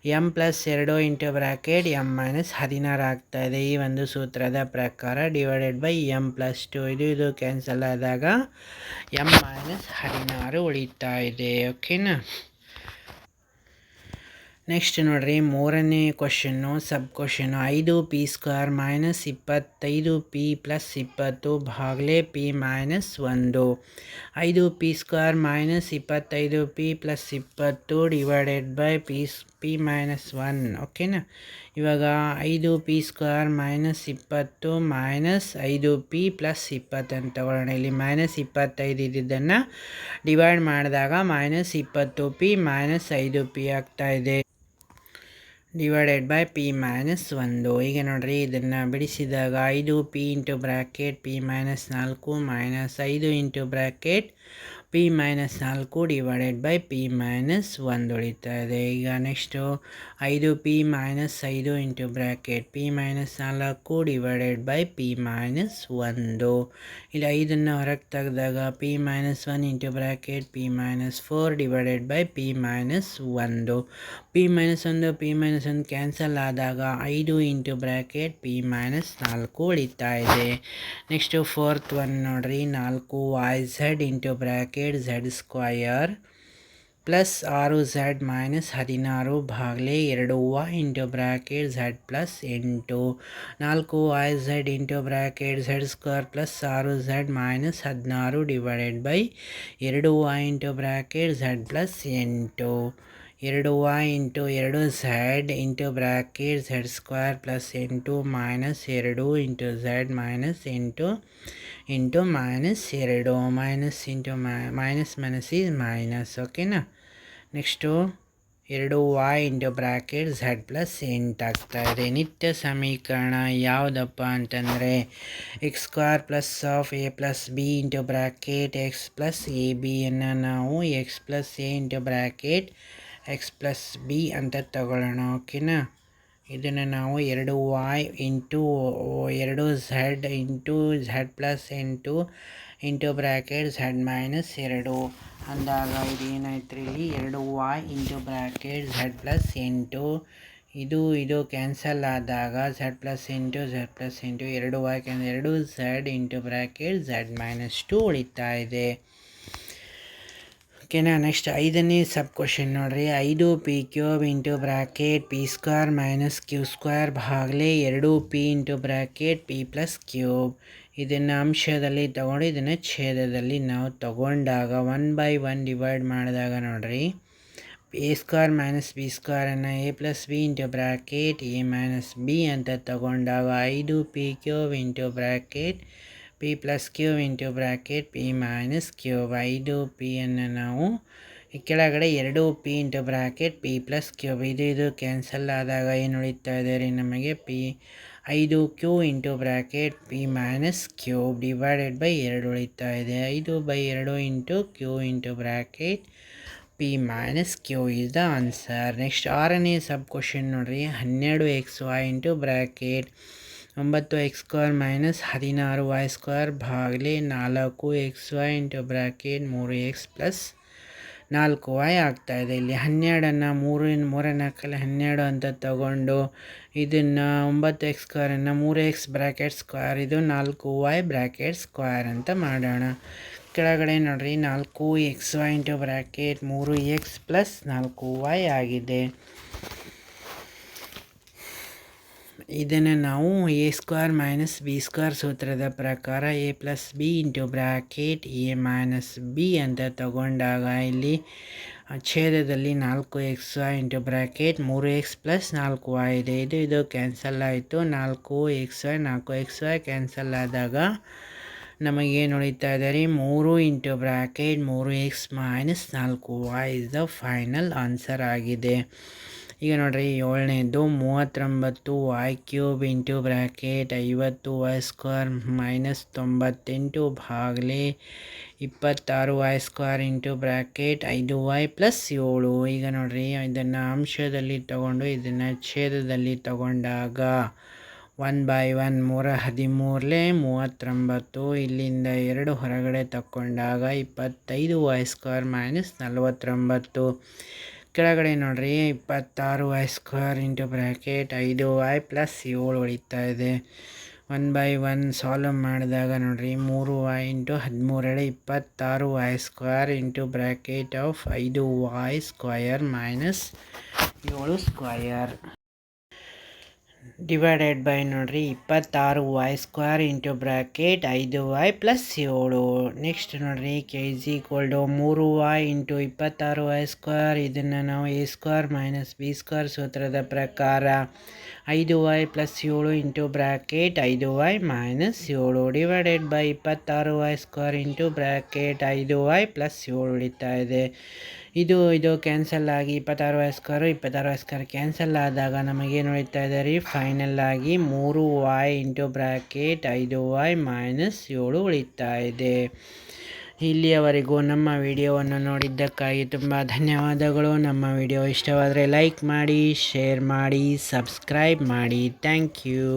ಎಂ ಪ್ಲಸ್ ಎರಡು ಇಂಟು ಬ್ರ್ಯಾಕೆಟ್ ಎಂ ಮೈನಸ್ ಹದಿನಾರು ಆಗ್ತಾಯಿದೆ ಈ ಒಂದು ಸೂತ್ರದ ಪ್ರಕಾರ divided by M plus two ಇದು ಇದು ಕ್ಯಾನ್ಸಲ್ ಆದಾಗ ಎಂ ಮೈನಸ್ ಹದಿನಾರು ಉಳಿತಾ ಇದೆ. ಓಕೆನಾ ನೆಕ್ಸ್ಟ್ ನೋಡಿರಿ, ಮೂರನೇ ಕ್ವಶನ್ನು ಸಬ್ ಕ್ವಶನ್ನು ಐದು ಪಿ ಸ್ಕ್ವೇರ್ ಮೈನಸ್ ಇಪ್ಪತ್ತೈದು ಪಿ ಪ್ಲಸ್ ಇಪ್ಪತ್ತು ಭಾಗಲೆ ಪಿ ಮೈನಸ್ ಒಂದು. ಐದು ಪಿ ಸ್ಕ್ವೇರ್ ಮೈನಸ್ ಇಪ್ಪತ್ತೈದು ಪಿ ಪ್ಲಸ್ ಇಪ್ಪತ್ತು divided by P P minus one ಓಕೆನಾ ಇವಾಗ ಐದು ಪಿ ಸ್ಕ್ವೇರ್ ಮೈನಸ್ ಇಪ್ಪತ್ತು ಮೈನಸ್ ಐದು ಪಿ ಪ್ಲಸ್ ಇಪ್ಪತ್ತು ಅಂತ ತಗೊಳ್ಳೋಣ. ಇಲ್ಲಿ ಮೈನಸ್ ಇಪ್ಪತ್ತೈದು ಇದ್ದಿದ್ದನ್ನು ಡಿವೈಡ್ ಮಾಡಿದಾಗ ಮೈನಸ್ ಇಪ್ಪತ್ತು ಪಿ ಮೈನಸ್ ಐದು ಪಿ ಆಗ್ತಾಯಿದೆ ಡಿವೈಡೆಡ್ ಬೈ ಪಿ ಮೈನಸ್ ಒಂದು. ಈಗ ನೋಡಿರಿ, ಇದನ್ನು ಬಿಡಿಸಿದಾಗ ಐದು P into bracket P minus ನಾಲ್ಕು ಮೈನಸ್ ಐದು ಇಂಟು ಬ್ರ್ಯಾಕೆಟ್ ಪಿ ಮೈನಸ್ ನಾಲ್ಕು ಡಿವೈಡೆಡ್ ಬೈ ಪಿ ಮೈನಸ್ ಒಂದು ಉಳಿತಾ ಇದೆ ಈಗ ನೆಕ್ಸ್ಟು ಐದು ಪಿ ಮೈನಸ್ ಐದು ಇಂಟು ಬ್ರ್ಯಾಕೆಟ್ ಪಿ ಮೈನಸ್ ನಾಲ್ಕು ಡಿವೈಡೆಡ್ ಬೈ ಪಿ ಮೈನಸ್ ಒಂದು ಇಲ್ಲಿ ಐದನ್ನು ಹೊರಗೆ ತೆಗೆದಾಗ P minus one into bracket P minus four divided by P minus ಒಂದು ಪಿ ಮೈನಸ್ ಒಂದು ಪಿ ಮೈನಸ್ ಒಂದು ಕ್ಯಾನ್ಸಲ್ ಆದಾಗ ಐದು ಇಂಟು ಬ್ರ್ಯಾಕೆಟ್ ಪಿ ಮೈನಸ್ ನಾಲ್ಕು ಉಳಿತಾ ಇದೆ ನೆಕ್ಸ್ಟು ಫೋರ್ತ್ ಒನ್ ನೋಡ್ರಿ ನಾಲ್ಕು Y Z into bracket Z square plus ಆರು ಝೆಡ್ ಮೈನಸ್ ಹದಿನಾರು ಭಾಗಲೆ ಎರಡು Y into bracket Z plus ಎಂಟು. ನಾಲ್ಕು Y Z into bracket Z square plus ಆರು ಝೆಡ್ ಮೈನಸ್ ಹದಿನಾರು ಡಿವೈಡೆಡ್ ಬೈ ಎರಡು Y into bracket Z plus ಎಂಟು. ಎರಡು ವೈ ಇಂಟು ಎರಡು Z into bracket Z square plus ಎಂಟು ಮೈನಸ್ ಎರಡು ಇಂಟು ಝೆಡ್ ಮೈನಸ್ ಎಂಟು. ಇಂಟು ಮೈನಸ್ ಎರಡು minus into minus minus is minus ಓಕೆನಾ ನೆಕ್ಸ್ಟು ಎರಡು Y into bracket Z plus ಎಂಟು ಇದೆ. ನಿತ್ಯ ಸಮೀಕರಣ ಯಾವುದಪ್ಪ ಅಂತಂದರೆ X square plus of A plus B into bracket X plus A ಬಿಯನ್ನು ನಾವು X plus A into bracket X plus B ಅಂತ ತಗೊಳ್ಳೋಣ ಓಕೆನಾ ಇದನ್ನು ನಾವು ಎರಡು ವಾಯ್ ಇಂಟು ಎರಡು ಝಡ್ ಇಂಟು ಝಡ್ ಪ್ಲಸ್ ಎಂಟು ಇಂಟು ಬ್ರ್ಯಾಕೆಟ್ ಝಡ್ ಮೈನಸ್ ಎರಡು. ಅಂದಾಗ ಇದು ಏನಾಯ್ತು ರೀ ಇಲ್ಲಿ? ಎರಡು Y into bracket Z plus ಎಂಟು ಇದು ಇದು ಕ್ಯಾನ್ಸಲ್ ಆದಾಗ ಝಡ್ ಪ್ಲಸ್ ಎಂಟು ಝಡ್ ಪ್ಲಸ್ ಎಂಟು ಎರಡು ವಾಯ್ ಕ್ಯಾನ್ ಎರಡು Z into bracket Z minus two ಉಳಿತಾ ಇದೆ ಓಕೆನಾ ನೆಕ್ಸ್ಟ್ ಐದನೇ ಸಬ್ ಕ್ವಶನ್ ನೋಡ್ರಿ. ಐದು P cube into bracket P square minus Q square ಭಾಗಲೇ ಎರಡು P into bracket P plus cube ಇದನ್ನು ಅಂಶದಲ್ಲಿ ತಗೊಂಡು ಇದನ್ನು ಛೇದದಲ್ಲಿ ನಾವು ತಗೊಂಡಾಗ ಒನ್ ಬೈ ಒನ್ ಡಿವೈಡ್ ಮಾಡಿದಾಗ ನೋಡ್ರಿ. A square minus B ಸ್ಕ್ವೇರನ್ನು A plus B into bracket A minus B ಅಂತ ತಗೊಂಡಾಗ ಐದು P cube into bracket P plus Q into bracket P minus Q ಐದು ಪಿಯನ್ನು ನಾವು ಕೆಳಗಡೆ ಎರಡು P into bracket P plus cube ಇದು ಇದು ಕ್ಯಾನ್ಸಲ್ ಆದಾಗ ಏನು ಉಳಿತಾ ಇದೆ ರೀ ನಮಗೆ? ಪಿ ಐದು Q into bracket P minus cube divided by ಎರಡು ಉಳಿತಾ ಇದೆ. ಐದು ಬೈ ಎರಡು into Q into bracket P minus Q is the answer next ಆರನೇ ಸಬ್ ಕ್ವಶನ್ ನೋಡಿರಿ. ಹನ್ನೆರಡು ಎಕ್ಸ್ ವೈ ಇಂಟು ಬ್ರ್ಯಾಕೆಟ್ ಒಂಬತ್ತು ಎಕ್ಸ್ ಸ್ಕ್ವೇರ್ ಮೈನಸ್ ಹದಿನಾರು ವೈ ಸ್ಕ್ವೇರ್ ಭಾಗಲಿ ನಾಲ್ಕು ಎಕ್ಸ್ ವೈ ಇಂಟು ಬ್ರ್ಯಾಕೆಟ್ ಮೂರು ಎಕ್ಸ್ ಪ್ಲಸ್ ನಾಲ್ಕು ವೈ ಆಗ್ತಾಯಿದೆ ಇಲ್ಲಿ ಹನ್ನೆರಡನ್ನು ಮೂರು ಮೂರ ನಾಲ್ಕಲ್ಲಿ ಹನ್ನೆರಡು ಅಂತ ತಗೊಂಡು ಇದನ್ನು ಒಂಬತ್ತು ಎಕ್ಸ್ ಸ್ಕ್ವೇರನ್ನು ಮೂರು ಎಕ್ಸ್ ಬ್ರ್ಯಾಕೆಟ್ ಸ್ಕ್ವೇರ್, ಇದು ನಾಲ್ಕು ವೈ ಬ್ರ್ಯಾಕೆಟ್ ಸ್ಕ್ವೇರ್ ಅಂತ ಮಾಡೋಣ. ಕೆಳಗಡೆ ನೋಡಿರಿ, ನಾಲ್ಕು ಎಕ್ಸ್ ವೈ ಇಂಟು ಬ್ರ್ಯಾಕೆಟ್ ಮೂರು ಎಕ್ಸ್ ಪ್ಲಸ್ ನಾಲ್ಕು ವೈ ಆಗಿದೆ. ಇದನ್ನು ನಾವು A square minus B square ಸೂತ್ರದ ಪ್ರಕಾರ A plus B into bracket A minus B ಅಂತ ತಗೊಂಡಾಗ ಇಲ್ಲಿ ಛೇದದಲ್ಲಿ ನಾಲ್ಕು ಎಕ್ಸ್ ವೈ ಇಂಟು ಬ್ರ್ಯಾಕೆಟ್ ಮೂರು ಎಕ್ಸ್ ಪ್ಲಸ್ ನಾಲ್ಕು ವೈ ಇದೆ. ಇದು ಇದು ಕ್ಯಾನ್ಸಲ್ ಆಯಿತು. ನಾಲ್ಕು ಎಕ್ಸ್ ವೈ ನಾಲ್ಕು ಎಕ್ಸ್ ವೈ ಕ್ಯಾನ್ಸಲ್ ಆದಾಗ ನಮಗೇನು ಉಳಿತಾ ಇದೆ ರೀ? ಮೂರು ಇಂಟು ಬ್ರ್ಯಾಕೆಟ್ ಮೂರು ಎಕ್ಸ್ ಮೈನಸ್ ನಾಲ್ಕು Y is the final answer ಆಗಿದೆ. ಈಗ ನೋಡಿರಿ ಏಳನೇದು ಮೂವತ್ತೊಂಬತ್ತು ವೈ ಕ್ಯೂಬ್ ಇಂಟು ಬ್ರ್ಯಾಕೆಟ್ ಐವತ್ತು ವೈ ಸ್ಕ್ವೇರ್ ಮೈನಸ್ ತೊಂಬತ್ತೆಂಟು ಭಾಗಲಿ ಇಪ್ಪತ್ತಾರು ವೈ ಸ್ಕ್ವೇರ್ ಇಂಟು ಬ್ರ್ಯಾಕೆಟ್ ಐದು ವೈ ಪ್ಲಸ್ ಏಳು. ಈಗ ನೋಡಿರಿ ಇದನ್ನು ಅಂಶದಲ್ಲಿ ತಗೊಂಡು ಇದನ್ನು ಛೇದದಲ್ಲಿ ತಗೊಂಡಾಗ ಒನ್ ಬೈ ಒನ್ ಮೂರ ಹದಿಮೂರಲೇ ಮೂವತ್ತೊಂಬತ್ತು, ಇಲ್ಲಿಂದ ಎರಡು ಹೊರಗಡೆ ತಗೊಂಡಾಗ ಇಪ್ಪತ್ತೈದು ವೈ ಸ್ಕ್ವೇರ್ ಮೈನಸ್ ನಲವತ್ತೊಂಬತ್ತು. ಕೆಳಗಡೆ ನೋಡ್ರಿ, ಇಪ್ಪತ್ತಾರು ವೈ ಸ್ಕ್ವೇರ್ ಇಂಟು ಬ್ರ್ಯಾಕೆಟ್ ಐದು ವೈ ಪ್ಲಸ್ ಏಳು ಹೊಡಿತಾ ಇದೆ. ಒನ್ ಬೈ ಒನ್ ಸಾಲ್ವ್ ಮಾಡಿದಾಗ ನೋಡ್ರಿ, ಮೂರು ವೈ ಇಂಟು ಹದಿಮೂರಳೆ ಇಪ್ಪತ್ತಾರು Y square into bracket of ಐದು ವೈ ಸ್ಕ್ವಯರ್ ಮೈನಸ್ ಏಳು ಸ್ಕ್ವಯರ್ ಡಿವೈಡೆಡ್ ಬೈ ನೋಡ್ರಿ ಇಪ್ಪತ್ತಾರು ವೈ ಸ್ಕ್ವೇರ್ ಇಂಟು ಬ್ರ್ಯಾಕೆಟ್ ಐದು ವೈ ಪ್ಲಸ್ ಏಳು. ನೆಕ್ಸ್ಟ್ ನೋಡ್ರಿ ಕೆ ಜಿ ಕೋಲ್ಡು ಮೂರು ವೈ ಇಂಟು ಇಪ್ಪತ್ತಾರು ವೈ ಸ್ಕ್ವೇರ್ ಇದನ್ನು ನಾವು A square minus B square ಸೂತ್ರದ ಪ್ರಕಾರ ಐದು ವೈ ಪ್ಲಸ್ ಏಳು ಇಂಟು ಬ್ರ್ಯಾಕೆಟ್ ಐದು ವೈ ಮೈನಸ್ ಏಳು ಡಿವೈಡೆಡ್ ಬೈ ಇಪ್ಪತ್ತಾರು ವೈ ಸ್ಕ್ವೇರ್ ಇಂಟು ಬ್ರ್ಯಾಕೆಟ್ ಐದು ವೈ ಪ್ಲಸ್ ಏಳು ಉಳಿತಾ ಇದೆ. ಇದು ಇದು ಕ್ಯಾನ್ಸಲ್ ಆಗಿ ಇಪ್ಪತ್ತಾರು ವಯಸ್ಕರು ಇಪ್ಪತ್ತಾರು ವಯಸ್ಕರು ಕ್ಯಾನ್ಸಲ್ ಆದಾಗ ನಮಗೇನು ಉಳಿತಾ ಇದೆ ರೀ? ಫೈನಲ್ ಆಗಿ ಮೂರು ವಾಯ್ ಇಂಟು ಬ್ರ್ಯಾಕೆಟ್ ಐದು ವೈ ಮೈನಸ್ ಏಳು ಉಳಿತಾ ಇದೆ. ಇಲ್ಲಿಯವರೆಗೂ ನಮ್ಮ ವಿಡಿಯೋವನ್ನು ನೋಡಿದ್ದಕ್ಕಾಗಿ ತುಂಬ ಧನ್ಯವಾದಗಳು. ನಮ್ಮ ವಿಡಿಯೋ ಇಷ್ಟವಾದರೆ ಲೈಕ್ ಮಾಡಿ ಶೇರ್ ಮಾಡಿ ಸಬ್ಸ್ಕ್ರೈಬ್ ಮಾಡಿ. Thank you